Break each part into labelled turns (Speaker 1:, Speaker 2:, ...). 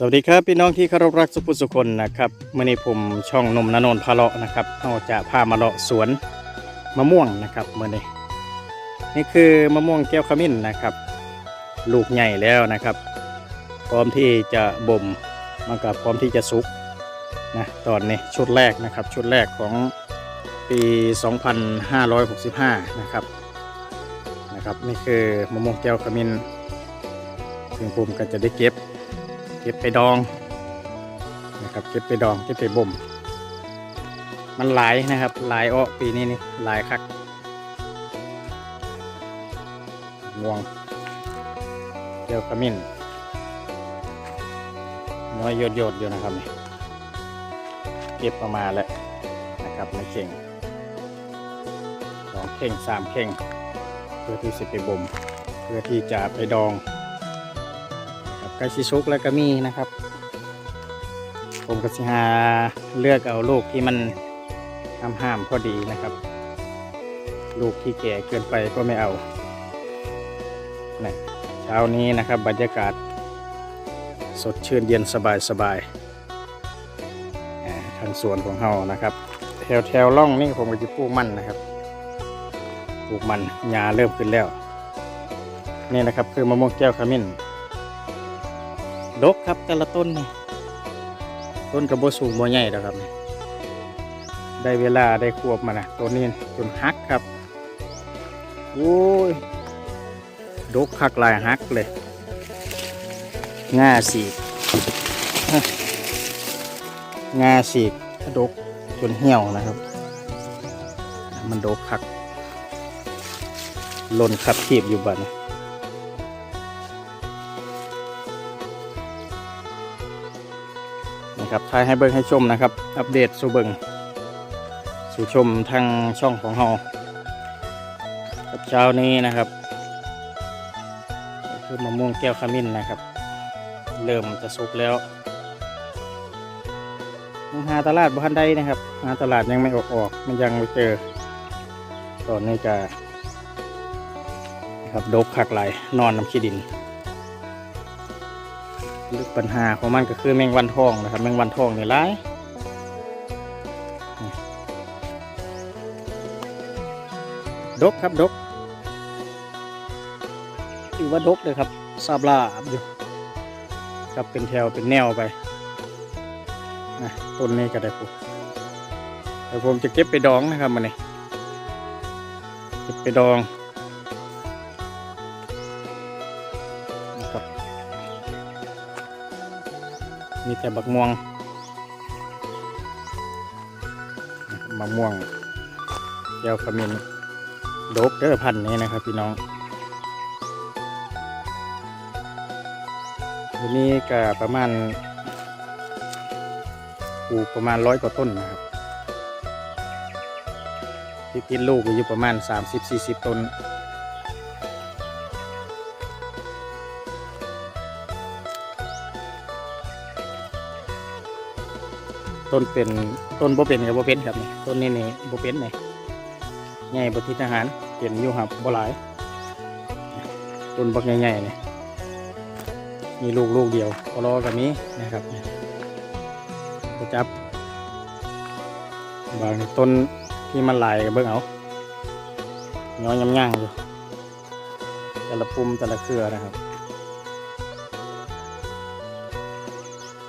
Speaker 1: สวัสดีครับพี่น้องที่เคารพรักสุภุสุคนนะครับเมื่อนี้ผมช่องนมนนนท์พาเลาะนะครับเอาจะพามาเลาะสวนมะม่วงนะครับเมื่อนี้นี่คือมะม่วงแก้วขมิ้นนะครับ ลูกใหญ่แล้วนะครับ พร้อมที่จะบ่มมันกับพร้อมที่จะสุกนะตอนนี้ชุดแรกนะครับ ชุดแรกของปี 2565 นะครับนะครับนี่คือมะม่วงแก้วขมิ้นซึ่งผมก็จะได้เก็บ ก็บไปดองนะครับเก็บไปดองเก็บไปบ่ม มันหลายนะครับหลายอ้อปีนี้นี่หลายคักม่วงเดียวขมิ้นน้อยโยดโยดๆอยู่นะครับนี่เก็บประมาณแล้วนะครับในเข่งสองเข่งสามเข่ง เพื่อที่จะไปบ่ม เพื่อที่จะไปดอง ไก่ชิซุกแล้วก็มีนะครับ ผมก็สิหาเลือกเอาลูกที่มันห้ามห้ามพอดีนะครับ ลูกที่แก่เกินไปก็ไม่เอานะเช้านี้นะครับบรรยากาศ สดชื่นเย็นสบายสบายๆทางสวนของเฮานะครับ แถวแถวร่องนี่ผมก็จะปลูกมันนะครับปลูกมันหญ้าเริ่มขึ้นแล้ว นี่นะครับคือมะม่วงแก้วขมิ้น ดกครับแต่ละต้นนี่ต้นกระโบสูงโบใหญ่แล้วครับนี่ได้เวลาได้ควบมานะต้นนี้จนฮักครับโอ้ยดกคักลายฮักเลยง่าสีกง่าสีกดกจนเหี่ยวนะครับ มันดกคักหล่นขับขีบอยู่บัดนี้นะ ครับทายให้เบิ่งให้ชมนะครับ อัปเดตสู่เบิ่งสู่ชมทางช่องของเรากับเช้านี้นะครับคือมะม่วงแก้วขมิ้นนะครับ เริ่มจะสุกแล้วยังหาตลาดบ้านใดนะครับหาตลาดยังไม่ออกออกมันยังไม่เจอตอนนี้จะครับดกคักไหลายนอนน้ำขี้ดิน ลึกปัญหาของมันก็คือแมงวันทองนะครับ แมงวันทองนี่ร้ายดกครับดกถือว่าดกเลยครับซาบลาอยู่ครับเป็นแถวเป็นแนวไปนะต้นนี้ก็ได้ปุ๊บเดี๋ยวผมจะเก็บไปดองนะครับมันนี่เก็บไปดอง มีแต่บักม่วงมะม่วงแก้วขมิ้นโดกเด้อพันนี้นะครับ พี่น้องทีนี้ก็ประมาณปลูกประมาณร้อยกว่าต้นนะครับที่ติดลูกอยู่ประมาณ 30-40 ต้น ต้นเป็นต้นบ่เป็นกับบ่เป็นครับนี่ต้นนี้นี่บ่เป็นนี่ใหญ่บ่ทิศทหารเป็นอยู่ครับบ่หลายต้นบักใหญ่ๆนี่มีลูกลูกเดียวพอรอกับนี้นะครับก็จับบางต้นที่มันหลายก็เบิ่งเอาย้อยยำย่างอยู่แต่ละปุ่มแต่ละเครือนะครับ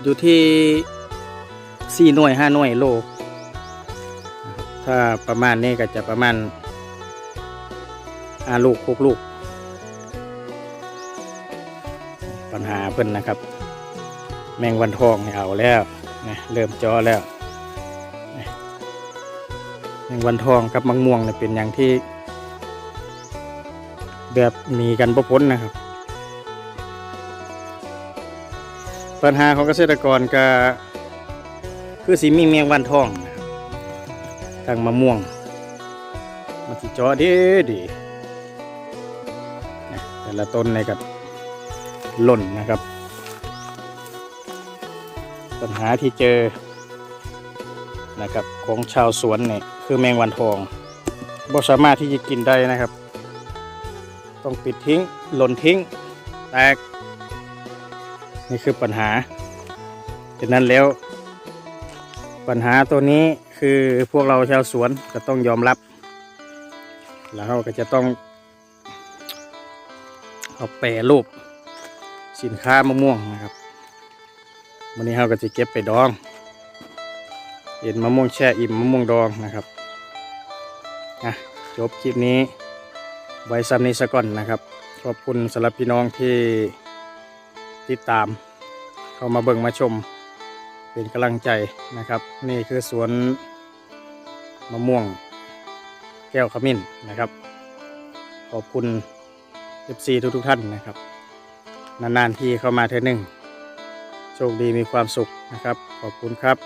Speaker 1: อยู่ที่ สี่หน่วยห้าหน่วยโล ถ้าประมาณนี้ก็จะประมาณห้าลูกหกลูก ปัญหาเพิ่นนะครับ แมงวันทองเอาแล้วนะเริ่มจอแล้วแมงวันทองกับมังม่วงเนี่ยเป็นอย่างที่แบบมีกันประพ้นนะครับ ปัญหาของเกษตรกรก็ คือสีมีเมียงวันทองนะครับทางมะม่วง มันสิจอดีดีนะแต่ละต้นในกับหล่นนะครับ ปัญหาที่เจอนะครับของชาวสวนเนี่ยคือแมงวันทองบ่สามารถที่จะกินได้นะครับ ต้องปิดทิ้งหล่นทิ้ง แตก นี่คือปัญหาฉะนั้นแล้ว ปัญหาตัวนี้คือพวกเราชาวสวนก็ต้องยอมรับ แล้วเราก็จะต้องเอาแปรรูปสินค้ามะม่วงนะครับวันนี้เราก็จะเก็บไปดองเห็นมะม่วงแช่อิ่มมะม่วงดองนะครับอะจบคลิปนี้ไว้ซ้ำนี้ซะก่อนนะครับ ขอบคุณสำหรับพี่น้องที่ติดตาม เข้ามาเบิ่งมาชม เป็นกำลังใจนะครับ นี่คือสวนมะม่วงแก้วขมิ้นนะครับ ขอบคุณ FC ทุกทุกท่านนะครับ นานๆที่เข้ามาเธอหนึ่งโชคดีมีความสุขนะครับ ขอบคุณครับ